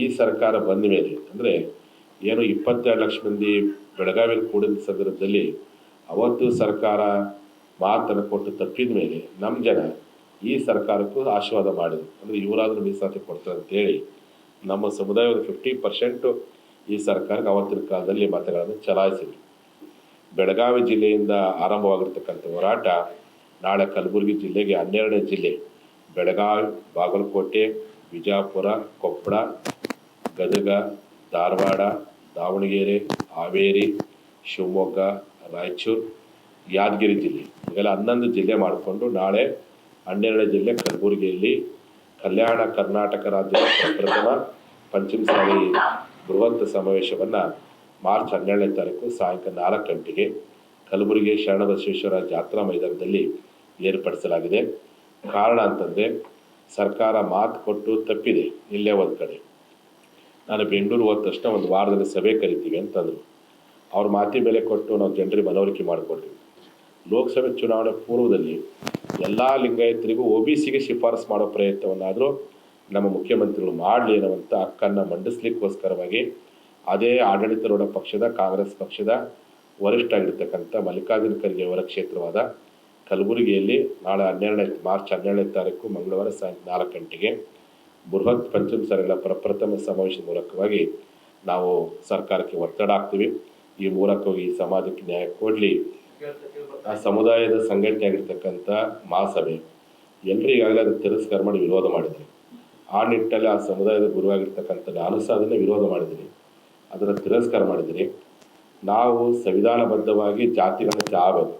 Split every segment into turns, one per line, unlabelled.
ಈ ಸರ್ಕಾರ ಬಂದ ಮೇಲೆ, ಅಂದರೆ ಏನು ಇಪ್ಪತ್ತೆರಡು ಲಕ್ಷ ಮಂದಿ ಬೆಳಗಾವಿಯಲ್ಲಿ ಕೂಡಿದ ಸಂದರ್ಭದಲ್ಲಿ ಅವತ್ತು ಸರ್ಕಾರ ಮಾತನ್ನು ಕೊಟ್ಟು ತಪ್ಪಿದ ಮೇಲೆ ನಮ್ಮ ಜನ ಈ ಸರ್ಕಾರಕ್ಕೂ ಆಶೀರ್ವಾದ ಮಾಡಿದರು. ಅಂದರೆ ಇವರಾದರೂ ಮೀಸಲಾತಿ ಕೊಡ್ತಾರೆ ಅಂತೇಳಿ ನಮ್ಮ ಸಮುದಾಯದ ಫಿಫ್ಟಿ ಪರ್ಸೆಂಟು ಈ ಸರ್ಕಾರಕ್ಕೆ ಅವತ್ತಿನ ಕಾಲದಲ್ಲಿ ಮತಗಳನ್ನು ಚಲಾಯಿಸಿದ್ರು. ಬೆಳಗಾವಿ ಜಿಲ್ಲೆಯಿಂದ ಆರಂಭವಾಗಿರ್ತಕ್ಕಂಥ ಹೋರಾಟ ನಾಳೆ ಕಲಬುರಗಿ ಜಿಲ್ಲೆಗೆ ಹನ್ನೆರಡನೇ ಜಿಲ್ಲೆ, ಬೆಳಗಾವಿ, ಬಾಗಲಕೋಟೆ, ವಿಜಾಪುರ, ಕೊಪ್ಪಳ ಗದಗ, ಧಾರವಾಡ, ದಾವಣಗೆರೆ, ಹಾವೇರಿ, ಶಿವಮೊಗ್ಗ, ರಾಯಚೂರು, ಯಾದಗಿರಿ ಜಿಲ್ಲೆ. ಇವೆಲ್ಲ ಹನ್ನೊಂದು ಜಿಲ್ಲೆ ಮಾಡಿಕೊಂಡು ನಾಳೆ ಹನ್ನೆರಡನೇ ಜಿಲ್ಲೆ ಕಲಬುರಗಿಯಲ್ಲಿ ಕಲ್ಯಾಣ ಕರ್ನಾಟಕ ರಾಜ್ಯದ ಪ್ರಥಮ ಪಂಚಮಸಾಲಿ ಬೃಹತ್ ಸಮಾವೇಶವನ್ನು ಮಾರ್ಚ್ ಹನ್ನೆರಡನೇ ತಾರೀಕು ಸಾಯಂಕಾಲ ನಾಲ್ಕು ಗಂಟೆಗೆ ಕಲಬುರಗಿ ಶರಣಬಸವೇಶ್ವರ ಜಾತ್ರಾ ಮೈದಾನದಲ್ಲಿ ಏರ್ಪಡಿಸಲಾಗಿದೆ. ಕಾರಣ ಅಂತಂದರೆ ಸರ್ಕಾರ ಮಾತು ಕೊಟ್ಟು ತಪ್ಪಿದೆ ಇಲ್ಲೇ ಒಂದು ಕಡೆ. ನಾನು ಬೆಂಗಳೂರು ಹೋದ ತಕ್ಷಣ ಒಂದು ವಾರದಲ್ಲಿ ಸಭೆ ಕರಿತೀವಿ ಅಂತಂದರು. ಅವ್ರ ಮಾತಿ ಬೆಲೆ ಕೊಟ್ಟು ನಾವು ಜನರಿಗೆ ಮನವರಿಕೆ ಮಾಡಿಕೊಡ್ತೀವಿ ಲೋಕಸಭೆ ಚುನಾವಣೆ ಪೂರ್ವದಲ್ಲಿ ಎಲ್ಲ ಲಿಂಗಾಯತರಿಗೂ ಒ ಬಿ ಸಿಗೆ ಶಿಫಾರಸು ಮಾಡೋ ಪ್ರಯತ್ನವನ್ನಾದರೂ ನಮ್ಮ ಮುಖ್ಯಮಂತ್ರಿಗಳು ಮಾಡಲಿ ಅನ್ನುವಂಥ ಹಕ್ಕನ್ನು ಮಂಡಿಸ್ಲಿಕ್ಕೋಸ್ಕರವಾಗಿ ಅದೇ ಆಡಳಿತಾರೂಢ ಪಕ್ಷದ, ಕಾಂಗ್ರೆಸ್ ಪಕ್ಷದ ವರಿಷ್ಠ ಆಗಿರ್ತಕ್ಕಂಥ ಮಲ್ಲಿಕಾರ್ಜುನ ಖರ್ಗೆ ಅವರ ಕ್ಷೇತ್ರವಾದ ಕಲಬುರಗಿಯಲ್ಲಿ ನಾಳೆ ಹನ್ನೆರಡನೇ, ಮಾರ್ಚ್ ಹನ್ನೆರಡನೇ ತಾರೀಕು ಮಂಗಳವಾರ ಸಾಯಂಕಾಲ ನಾಲ್ಕು ಗಂಟೆಗೆ ಬೃಹತ್ ಪಂಚಮಸಾಲಿಗಳ ಪ್ರಪ್ರಥಮ ಸಮಾವೇಶದ ಮೂಲಕವಾಗಿ ನಾವು ಸರ್ಕಾರಕ್ಕೆ ಒತ್ತಡ ಹಾಕ್ತೀವಿ. ಈ ಮೂಲಕವಾಗಿ ಸಮಾಜಕ್ಕೆ ನ್ಯಾಯ ಕೊಡಲಿ. ಆ ಸಮುದಾಯದ ಸಂಘಟನೆ ಆಗಿರ್ತಕ್ಕಂಥ ಮಹಾಸಭೆ ಎಲ್ಲರೂ ಈಗಾಗಲೇ ಅದನ್ನು ತಿರಸ್ಕಾರ ಮಾಡಿ ವಿರೋಧ ಮಾಡಿದ್ರು. ಆ ನಿಟ್ಟಲ್ಲಿ ಆ ಸಮುದಾಯದ ಗುರುವಾಗಿರ್ತಕ್ಕಂಥ ನಾನು ಸಹ ವಿರೋಧ ಮಾಡಿದ್ದೀನಿ. ಅದನ್ನು ತಿರಸ್ಕಾರ ಮಾಡಿದ್ದೀನಿ. ನಾವು ಸಂವಿಧಾನಬದ್ಧವಾಗಿ ಜಾತಿ ಗಣತಿ ಆಗಬೇಕು.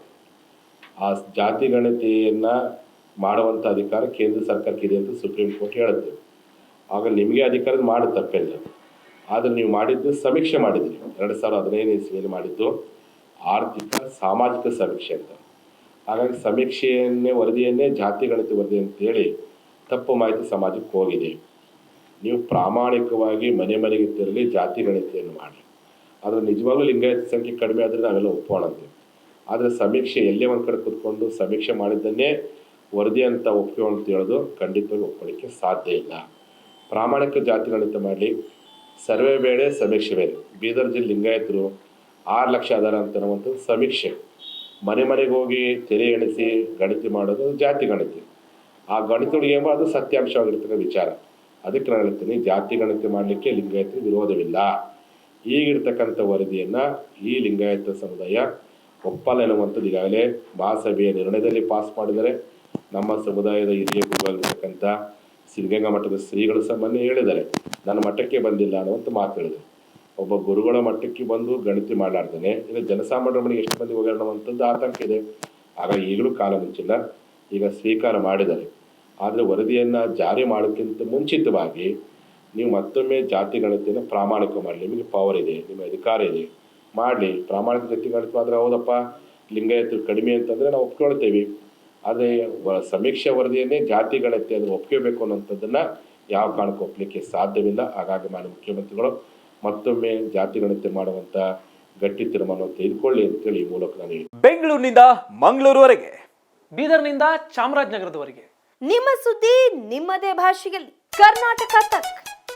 ಆ ಜಾತಿ ಗಣತಿಯನ್ನು ಮಾಡುವಂಥ ಅಧಿಕಾರ ಕೇಂದ್ರ ಸರ್ಕಾರಕ್ಕೆ ಇದೆ ಅಂತ ಸುಪ್ರೀಂ ಕೋರ್ಟ್ ಹೇಳುತ್ತೆ. ಆಗ ನಿಮಗೆ ಅಧಿಕಾರದ ಮಾಡಿ ತಪ್ಪಿಲ್ಲ. ಆದರೆ ನೀವು ಮಾಡಿದ್ದು ಸಮೀಕ್ಷೆ ಮಾಡಿದ್ರಿ. ಎರಡು ಸಾವಿರದ ಹದಿನೈದು ಇಸ್ವಿಯಲ್ಲಿ ಮಾಡಿದ್ದು ಆರ್ಥಿಕ, ಸಾಮಾಜಿಕ ಸಮೀಕ್ಷೆ ಅಂತ. ಹಾಗಾಗಿ ಸಮೀಕ್ಷೆಯನ್ನೇ, ವರದಿಯನ್ನೇ ಜಾತಿ, ಗಣತಿ ವರದಿ ಅಂತೇಳಿ ತಪ್ಪು ಮಾಹಿತಿ ಸಮಾಜಕ್ಕೆ ಹೋಗಿದೆ. ನೀವು ಪ್ರಾಮಾಣಿಕವಾಗಿ ಮನೆ ಮನೆಗೆ ತೆರಳಿ ಜಾತಿ, ಗಣತಿಯನ್ನು ಮಾಡಿ. ಆದರೆ ನಿಜವಾಗ್ಲೂ ಲಿಂಗಾಯತ ಸಂಖ್ಯೆ ಕಡಿಮೆ ಆದರೆ ನಾವೆಲ್ಲ ಒಪ್ಪೋಣಂತೆ ಆದರೆ ಸಮೀಕ್ಷೆ ಎಲ್ಲೇ ಒಂದು ಕಡೆ ಕೂತ್ಕೊಂಡು ಸಮೀಕ್ಷೆ ಮಾಡಿದ್ದನ್ನೇ ವರದಿ ಅಂತ ಒಪ್ಪಿಕೊಳ್ಳೋ ಅಂತ ಹೇಳೋದು ಖಂಡಿತವಾಗಿ ಒಪ್ಕೊಳ್ಳಿಕ್ಕೆ ಸಾಧ್ಯ ಇಲ್ಲ. ಪ್ರಾಮಾಣಿಕ ಜಾತಿ ಗಣಿತ ಮಾಡಲಿ, ಸರ್ವೆ ವೇಳೆ ಸಮೀಕ್ಷೆ ಬೇರೆ. ಬೀದರ್ ಜಿಲ್ಲೆ ಲಿಂಗಾಯತರು ಆರು ಲಕ್ಷ ಅದಾರ ಅಂತ ಒಂದು ಸಮೀಕ್ಷೆ. ಮನೆ ಮನೆಗೆ ಹೋಗಿ ತೆರೆ ಎಣಿಸಿ ಗಣತಿ ಮಾಡೋದು ಜಾತಿ ಗಣತಿ. ಆ ಗಣಿತಗಳಿಗೆ ಏನೋ ಅದು ಸತ್ಯಾಂಶವಾಗಿರ್ತಕ್ಕಂಥ ವಿಚಾರ. ಅದಕ್ಕೆ ನಾನು ಹೇಳ್ತೀನಿ, ಜಾತಿ ಗಣತಿ ಮಾಡಲಿಕ್ಕೆ ಲಿಂಗಾಯತ ವಿರೋಧವಿಲ್ಲ. ಈಗಿರ್ತಕ್ಕಂಥ ವರದಿಯನ್ನು ಈ ಲಿಂಗಾಯತ ಸಮುದಾಯ ಒಪ್ಪಲ್ಲ ಎನ್ನುವಂಥದ್ದು ಈಗಾಗಲೇ ಮಹಾಸಭೆಯ ನಿರ್ಣಯದಲ್ಲಿ ಪಾಸ್ ಮಾಡಿದರೆ ನಮ್ಮ ಸಮುದಾಯದ ಹಿರಿಯ ಗುರುಗಳಿರ್ತಕ್ಕಂಥ ಸಿದ್ಧಗಂಗಾ ಮಠದ ಶ್ರೀಗಳು ಸಹ ಮೊನ್ನೆ ಹೇಳಿದ್ದಾರೆ, ನನ್ನ ಮಠಕ್ಕೆ ಬಂದಿಲ್ಲ ಅನ್ನುವಂಥ ಮಾತು ಹೇಳಿದರು. ಒಬ್ಬ ಗುರುಗಳ ಮಟ್ಟಕ್ಕೆ ಬಂದು ಗಣತಿ ಮಾಡಲಾರ್ದೇನೆ ಇಲ್ಲ ಜನಸಾಮಾನ್ಯರ ಮನೆಗೆ ಎಷ್ಟು ಮಂದಿ ಹೋಗ್ಯಾರ ಅನ್ನುವಂಥದ್ದು ಆತಂಕ ಇದೆ. ಆಗ ಈಗಲೂ ಕಾಲ ಮುಂಚಿಲ್ಲ, ಈಗ ಸ್ವೀಕಾರ ಮಾಡಿದ್ದಾರೆ. ಆದರೆ ವರದಿಯನ್ನು ಜಾರಿ ಮಾಡೋಕ್ಕಿಂತ ಮುಂಚಿತವಾಗಿ ನೀವು ಮತ್ತೊಮ್ಮೆ ಜಾತಿ ಗಣತಿಯನ್ನು ಪ್ರಾಮಾಣಿಕ ಮಾಡಲಿ. ನಿಮಗೆ ಪವರ್ ಇದೆ ನಿಮ್ಮ ಅಧಿಕಾರ ಇದೆ, ಮಾಡಲಿ. ಪ್ರಾಮಾಣಿಕ ಜಾತಿ ಗಣತಿ ಆದರೆ ಹೌದಪ್ಪ, ಲಿಂಗಾಯತರು ಕಡಿಮೆ ಅಂತಂದರೆ ನಾವು ಒಪ್ಕೊಳ್ತೇವೆ. ಆದರೆ ವ- ಸಮೀಕ್ಷೆ ವರದಿಯನ್ನೇ ಜಾತಿಗಳತ್ತೆ ಗಣತಿ ಅದನ್ನು ಒಪ್ಕೋಬೇಕು ಅನ್ನೋಂಥದ್ದನ್ನು ಯಾವ ಕಾರಣಕ್ಕೂ ಒಪ್ಪಲಿಕ್ಕೆ ಸಾಧ್ಯವಿಲ್ಲ. ಹಾಗಾಗಿ ಮಾನ್ಯ ಮುಖ್ಯಮಂತ್ರಿಗಳು ಮತ್ತೊಮ್ಮೆ ಜಾತಿಗಳತ್ತೆ ಗಣತಿ ಮಾಡುವಂಥ ಗಟ್ಟಿ ತೀರ್ಮಾನವನ್ನು ತೆಗೆದುಕೊಳ್ಳಿ ಅಂತೇಳಿ ಈ ಮೂಲಕ ನಾನು
ಬೆಂಗಳೂರಿನಿಂದ ಮಂಗಳೂರುವರೆಗೆ
ಬೀದರ್ನಿಂದ ಚಾಮರಾಜನಗರದವರೆಗೆ.
ನಿಮ್ಮ ಸುದ್ದಿ ನಿಮ್ಮದೇ ಭಾಷೆಯಲ್ಲಿ. ಕರ್ನಾಟಕ ತಕ್.